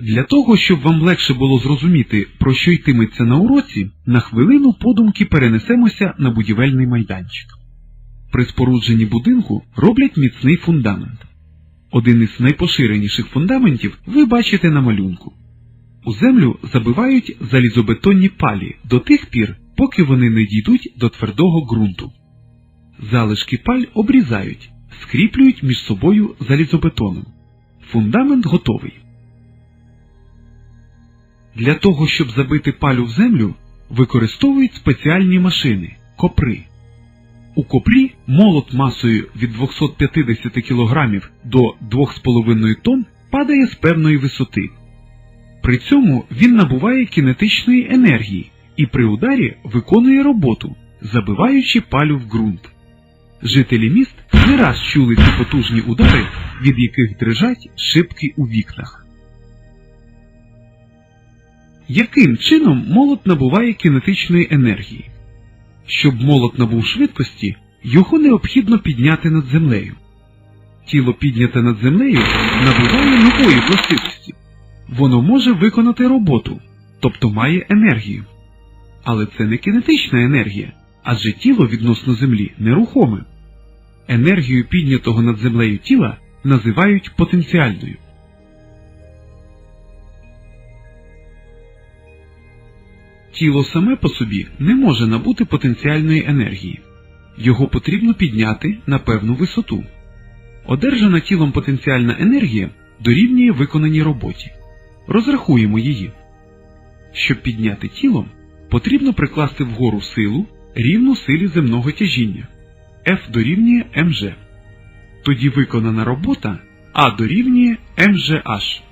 Для того, щоб вам легше було зрозуміти, про що йтиметься на уроці, на хвилину подумки перенесемося на будівельний майданчик. При спорудженні будинку роблять міцний фундамент. Один із найпоширеніших фундаментів ви бачите на малюнку. У землю забивають залізобетонні палі до тих пір, поки вони не дійдуть до твердого ґрунту. Залишки паль обрізають, скріплюють між собою залізобетоном. Фундамент готовий. Для того, щоб забити палю в землю, використовують спеціальні машини копри. У копрі молот масою від 250 кг до 2,5 тонн падає з певної висоти. При цьому він набуває кінетичної енергії і при ударі виконує роботу, забиваючи палю в ґрунт. Жителі міст не раз чули ці потужні удари, від яких дрижать шибки у вікнах. Яким чином молот набуває кінетичної енергії? Щоб молот набув швидкості, його необхідно підняти над землею. Тіло підняте над землею набуває нової властивості. Воно може виконати роботу, тобто має енергію. Але це не кінетична енергія, адже тіло відносно землі нерухоме. Енергію піднятого над землею тіла називають потенціальною. Тіло саме по собі не може набути потенціальної енергії. Його потрібно підняти на певну висоту. Одержана тілом потенціальна енергія дорівнює виконаній роботі. Розрахуємо її. Щоб підняти тіло, потрібно прикласти вгору силу рівну силі земного тяжіння F дорівнює mg. Тоді виконана робота А дорівнює mgh.